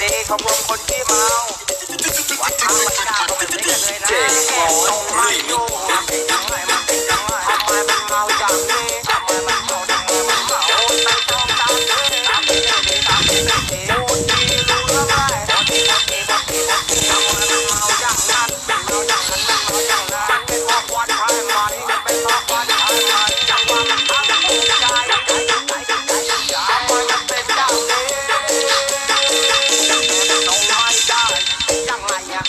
ดีของวมคนที่เมาวัดทางมันดาวไม่เลยนะแก้ตรงไม่อยู่มันเป็นยังไงมันทำไมมันเมาจังนี่ทำไมมันเมาทำไมมันเมา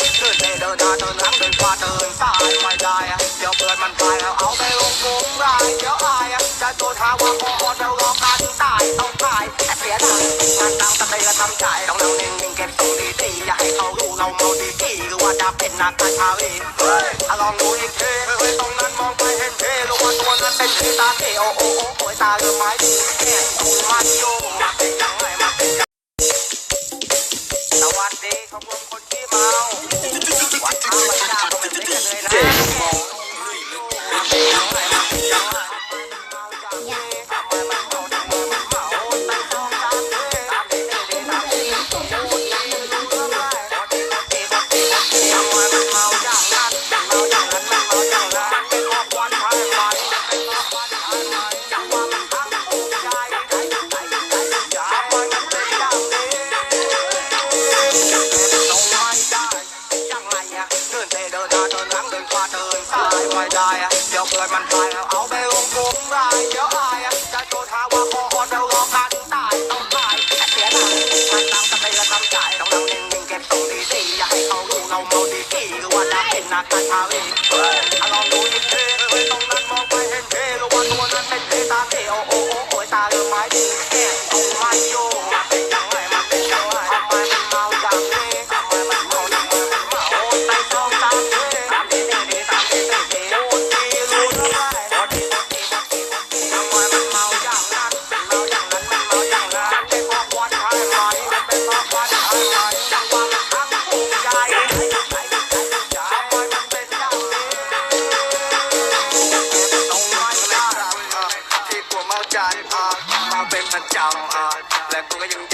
ไงอะเดินเดินหน้าเดินหลังเดินขวาเดินซ้ายไม่ได้เดี๋ยวเปิดมันไปเอาไปลงกลุ่มได้เดี๋ยวอายจะโดนหาว่าพอเดี๋ยวรอการตายต้องตายเสียดายงานตั้งสติและทำใจต้องเราเน้นเก็บทรงดีๆอย่าให้เขารู้เราเมาดีๆหรือว่าจะเป็นนักการชาวเองเฮ้ยลองดูอีกทีเฮ้ยตรงนั้นมองไปเห็นเทรู้ว่าตัวนั้นเป็นเทตาเทโอโอโอโอยตาเรือไม้ดีแค่ตรงมันโย ดีขบวนคนที่เมาวัดทางมันดาก็ไม่ได้กันเลยนะ เคยวเกิดมันไปแล้วเอาไปลงกลมได้เดี๋ยวอายอะจะโดนหาว่าพอเดี๋ยวรอการตายต้องตายเสียดายมันตั้งสติและทำใจต้องเราเน้นเก็บทรงดีๆอย่าให้เขารู้เราเมดีๆหรือว่าจะเป็นนักการชาวเองเฮ้ยลองดูอีกทีเฮ้ยตรงนั้นมองไปเห็นเทรู้ว่าตัวนั้นเป็นเทตาเทโอโอโอโอยตาเรือไม้ดีแค่ตรงไม่โยงมาเป็นยังไงมาเป็นยังไงทำไมมันเมาอย่างนี้ทำไมมัน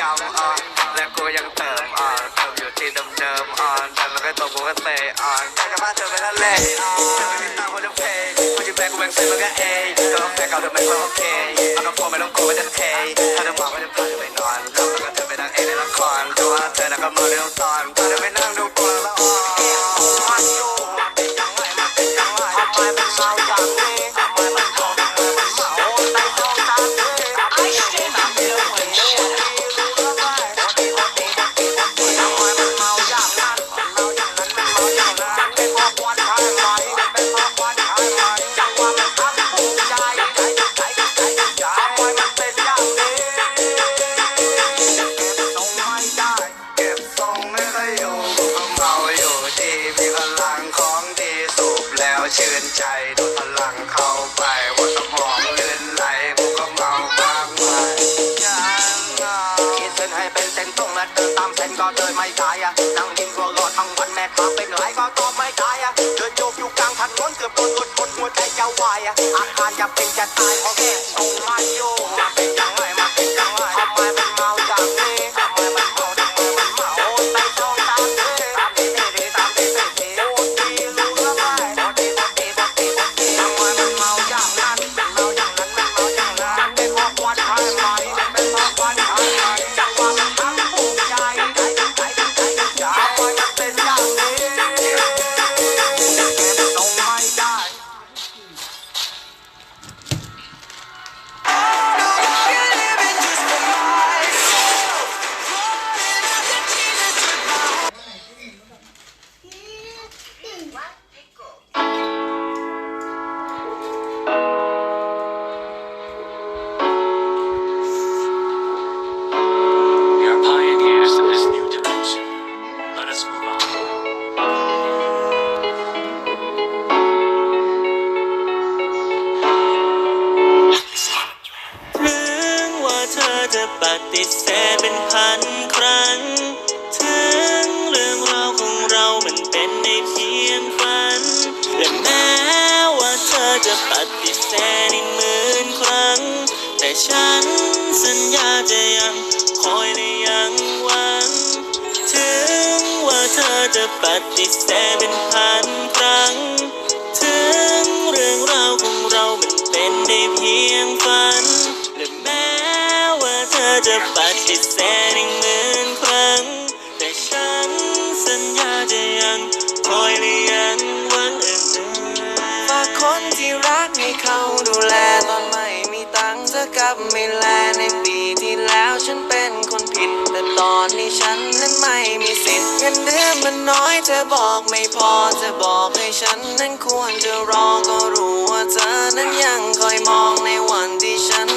จำอะและกูยังเติมอะเติมอยู่ที่เดิมๆอะแต่แล้วก็ตัวกูก็เตะอะใครจะมาเธอไปทะเลอะเธอไม่มีตังค์กูจะเพย์กูจะแบกกูแบกเซ็นมันก็เองก็แค่เก่าเธอไม่ค่อยโอเคมันก็พอไม่ต้องกลัวมันจะเทถ้าเธอมาก็จะพาเธอไปนอนแล้วก็เธอไปนั่งเองในละครแต่ว่าเธอน่ะก็มาเร็วตอนพาเธอไปนั่งดูกูแล้วอ่อนมันเป็นยังไงมันเป็นยังไงทำไมมันเมาอย่างนี้ทำไมมันเมา ชื่นใจดูดพลังเข้าไปว่าสมองลื่นไหลกูก็เมามากมายคิดเส้นให้เป็นเส้นตรงและเดินตามเส้นก็เดินไม่ได้อะนั่งกินตัวรอทั้งวันแม่ค้าเป็นไรก็ตอบไม่ได้อะเดินโยกอยู่กลางถนนเกือบโดปวดหัวใจจะวายอะอาการจะเป็นจะตายเพราะแค่ตรงมาโย จะปฏิเสธเป็นพันครั้ง ถึงเรื่องราวของเรามันเป็นได้เพียงฝัน และแม้ว่าเธอจะปฏิเสธอีกหมื่นครั้ง แต่ฉันสัญญาจะยังคอยและยังหวังอื่นฝากคนที่รักให้เขาดูแลตอนไม่มีตังค์เธอกลับไม่แลในปีที่แล้วฉันเป็นคนผิด แต่ตอนนี้ฉันนั้นไม่มีันน้อยเธอบอกไม่พอเธอบอกให้ฉันนั้นควรจะรอก็รู้ว่าเธอนั้นยังคอยมองในวันที่ฉัน